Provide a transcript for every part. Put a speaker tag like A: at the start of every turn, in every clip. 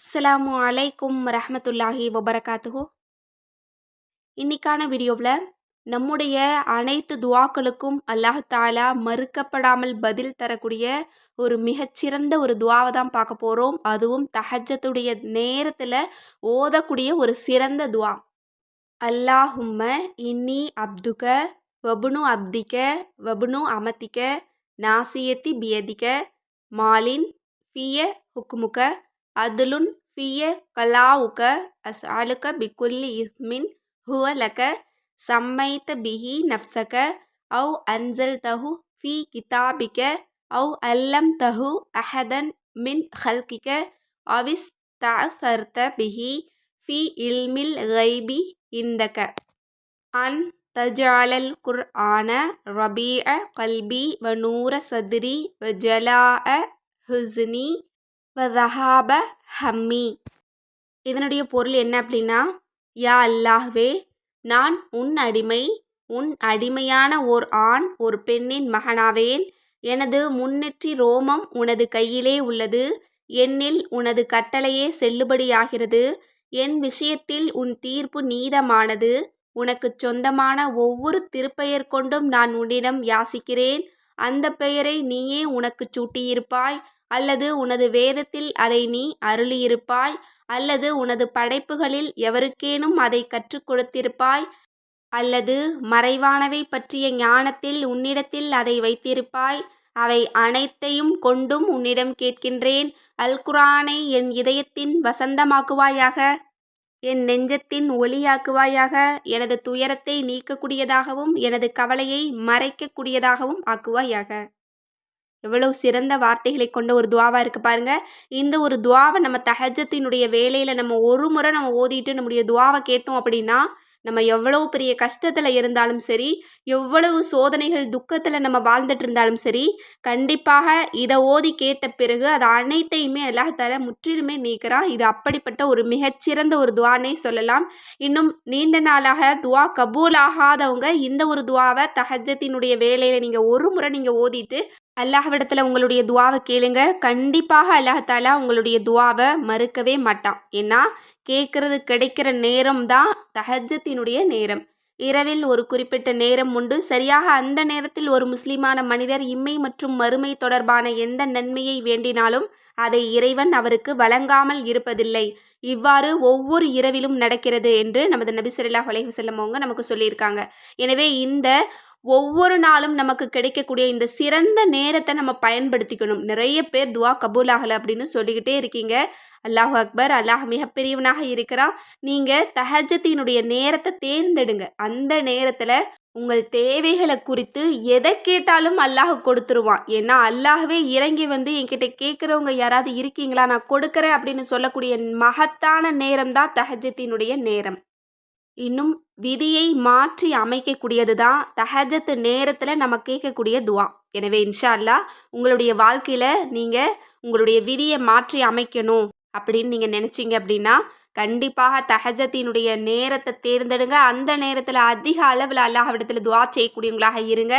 A: அஸ்லாமு அலைக்கும் ரஹமத்துல்லாஹி வபரகாத்துஹு. இன்னைக்கான வீடியோவில் நம்முடைய அனைத்து துவாக்களுக்கும் அல்லாஹ் தாலா மறுக்கப்படாமல் பதில் தரக்கூடிய ஒரு மிகச்சிறந்த ஒரு துவாவை தான் பார்க்க போகிறோம் அதுவும் தஹஜத்துடைய நேரத்தில் ஓதக்கூடிய ஒரு சிறந்த துவா. அல்லாஹும்ம இன்னி அப்துக வபுனு அப்திக்க வபுனு அமத்திக்க நாசியத்தி பியதிக்க மாலின் ஃபிய ஹுக்குமுக்க عدل في قلاؤك أسألك بكل إثم هو لك سميت به نفسك أو أنزلته في كتابك أو علمته أحدا من خلقك أو استعثرت به في علم الغيب عندك. أن تجعل القرآن ربيع قلبي ونور صدري وجلاء حزني வதஹாப ஹம்மி. இதனுடைய பொருள் என்ன அப்படின்னா யா அல்லாஹ்வே நான் உன் அடிமை உன் அடிமையான ஓர் ஆண் ஒரு பெண்ணின் மகனாவேன். எனது முன்னெற்றி ரோமம் உனது கையிலே உள்ளது. என்னில் உனது கட்டளையே செல்லுபடியாகிறது. என் விஷயத்தில் உன் தீர்ப்பு நீதமானது. உனக்குச் சொந்தமான ஒவ்வொரு திருப்பெயர் கொண்டும் நான் உன்னிடம் யாசிக்கிறேன். அந்த பெயரை நீயே உனக்குச் சூட்டியிருப்பாய். அல்லது உனது வேதத்தில் அதை நீ அருளியிருப்பாய் அல்லது உனது படைப்புகளில் எவருக்கேனும் அதை கற்றுக் கொடுத்திருப்பாய் அல்லது மறைவானவை பற்றிய ஞானத்தில் உன்னிடத்தில் அதை வைத்திருப்பாய் அவை அனைத்தையும் கொண்டும் உன்னிடம் கேட்கின்றேன். அல்குரானை என் இதயத்தின் வசந்தமாக்குவாயாக என் நெஞ்சத்தின் ஒளியாக்குவாயாக எனது துயரத்தை நீக்கக்கூடியதாகவும் எனது கவலையை மறைக்கக்கூடியதாகவும் ஆக்குவாயாக. எவ்வளோ சிறந்த வார்த்தைகளை கொண்ட ஒரு துவாவாக இருக்குது பாருங்கள் இந்த ஒரு துவாவை நம்ம தஹஜத்தினுடைய வேலையில் நம்ம ஒரு முறை நம்ம ஓதிட்டு நம்முடைய துவாவை கேட்டோம் அப்படின்னா நம்ம எவ்வளவு பெரிய கஷ்டத்தில் இருந்தாலும் சரி எவ்வளவு சோதனைகள் துக்கத்தில் நம்ம வாழ்ந்துட்டு இருந்தாலும் சரி கண்டிப்பாக இதை ஓதி கேட்ட பிறகு அது அனைத்தையுமே எல்லாத்தால முற்றிலுமே நீக்கிறான். இது அப்படிப்பட்ட ஒரு மிகச்சிறந்த ஒரு துவானே சொல்லலாம். இன்னும் நீண்ட நாளாக துவா கபூல் ஆகாதவங்க இந்த ஒரு துவாவை தஹஜத்தினுடைய வேலையில் நீங்கள் ஒரு முறை நீங்கள் ஓதிட்டு அல்லாஹ்விடத்தில் உங்களுடைய துவாவை கேளுங்க. கண்டிப்பாக அல்லாஹாலா உங்களுடைய துவாவை மறுக்கவே மாட்டான். ஏன்னா கேட்குறது கிடைக்கிற நேரம் தான் தஹஜத்தினுடைய நேரம். இரவில் ஒரு குறிப்பிட்ட நேரம் உண்டு. சரியாக அந்த நேரத்தில் ஒரு முஸ்லிமான மனிதர் இம்மை மற்றும் மறுமை தொடர்பான எந்த நன்மையை வேண்டினாலும் அதை இறைவன் அவருக்கு வழங்காமல் இருப்பதில்லை. இவ்வாறு ஒவ்வொரு இரவிலும் நடக்கிறது என்று நமது நபி சொல்லா அலைஹி அவங்க நமக்கு சொல்லியிருக்காங்க. எனவே இந்த ஒவ்வொரு நாளும் நமக்கு கிடைக்கக்கூடிய இந்த சிறந்த நேரத்தை நம்ம பயன்படுத்திக்கணும். நிறைய பேர் துவா கபூல் ஆகலை அப்படின்னு சொல்லிக்கிட்டே இருக்கீங்க. அல்லாஹ் அக்பர் அல்லாஹ் மிகப்பெரியவனாக இருக்கிறான். நீங்கள் தஹஜத்தினுடைய நேரத்தை தேர்ந்தெடுங்க. அந்த நேரத்தில் உங்கள் தேவைகளை குறித்து எதை கேட்டாலும் அல்லாஹ் கொடுத்துருவான். ஏன்னா அல்லாஹவே இறங்கி வந்து என்கிட்ட கேட்குறவங்க யாராவது இருக்கீங்களா? நான் கொடுக்குறேன் அப்படின்னு சொல்லக்கூடிய மகத்தான நேரம் தான் தஹஜத்தினுடைய நேரம். இன்னும் விதியை மாற்றி அமைக்கக்கூடியது தான் தஹஜத்து நேரத்தில் நம்ம கேட்கக்கூடிய துவா. எனவே இன்ஷா அல்லா உங்களுடைய வாழ்க்கையில் நீங்கள் உங்களுடைய விதியை மாற்றி அமைக்கணும் அப்படின்னு நீங்கள் நினச்சிங்க அப்படின்னா கண்டிப்பாக தஹஜத்தினுடைய நேரத்தை தேர்ந்தெடுங்க. அந்த நேரத்தில் அதிக அளவில் அல்லாஹ்விடத்தில் துவா செய்யக்கூடியவங்களாக இருங்க.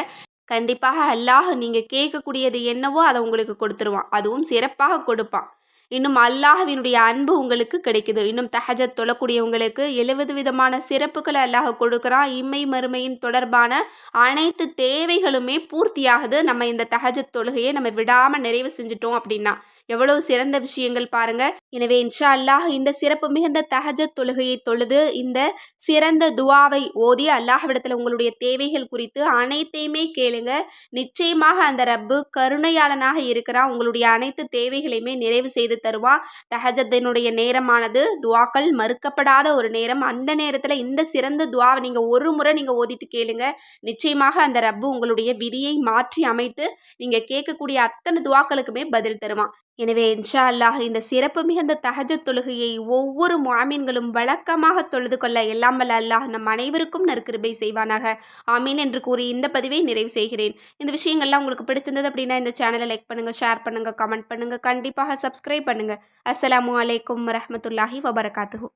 A: கண்டிப்பாக அல்லாஹ் நீங்கள் கேட்கக்கூடியது என்னவோ அதை உங்களுக்கு கொடுத்துருவான். அதுவும் சிறப்பாக கொடுப்பான். இன்னும் அல்லாஹ்வினுடைய அன்பு உங்களுக்கு கிடைக்குது. இன்னும் தஹஜத் தொழக்கூடியவங்களுக்கு எழுபது விதமான சிறப்புகளை அல்லாஹ் கொடுக்குறான். இம்மை மறுமையின் தொடர்பான அனைத்து தேவைகளுமே பூர்த்தியாகுது. நம்ம இந்த தஹஜத் தொழுகையை நம்ம விடாமல் நிறைவு செஞ்சிட்டோம் அப்படின்னா எவ்வளவு சிறந்த விஷயங்கள் பாருங்க. எனவே இன்ஷா அல்லாஹ் இந்த சிறப்பு மிகுந்த தஹஜத் தொழுகையை தொழுது இந்த சிறந்த துவாவை ஓதி அல்லாஹ்விடத்தில் உங்களுடைய தேவைகள் குறித்து அனைத்தையுமே கேளுங்க. நிச்சயமாக அந்த ரப்பு கருணையாளனாக இருக்கிறான். உங்களுடைய அனைத்து தேவைகளையுமே நிறைவு செய்து தருவான் தஹஜத்தினுடைய நேரமானது துவாக்கள் மறுக்கப்படாத ஒரு நேரம். அந்த நேரத்தில் இந்த சிறந்த துவாவை நீங்கள் ஒரு முறை நீங்கள் ஓதிட்டு கேளுங்க. நிச்சயமாக அந்த ரப்பு உங்களுடைய விதியை மாற்றி அமைத்து நீங்கள் கேட்கக்கூடிய அத்தனை துவாக்களுக்குமே பதில் தருவான் எனவே இன்ஷா அல்லாஹ் இந்த சிறப்பு மிகுந்த தகஜ தொழுகையை ஒவ்வொரு மாமீன்களும் வழக்கமாக தொழுது கொள்ள எல்லாம் அல்லாஹ் நம் அனைவருக்கும் நற்கிருபை செய்வானாக. ஆமீன் என்று கூறி இந்த பதிவை நிறைவு செய்கிறேன். இந்த விஷயங்கள்லாம் உங்களுக்கு பிடிச்சிருந்தது அப்படின்னா இந்த சேனலை லைக் பண்ணுங்கள் ஷேர் பண்ணுங்கள் கமெண்ட் பண்ணுங்கள் கண்டிப்பாக சப்ஸ்கிரைப் பண்ணுங்கள் அஸ்லாம் வலைக்கம் வரமத்துல்லாஹி வபரகாத்து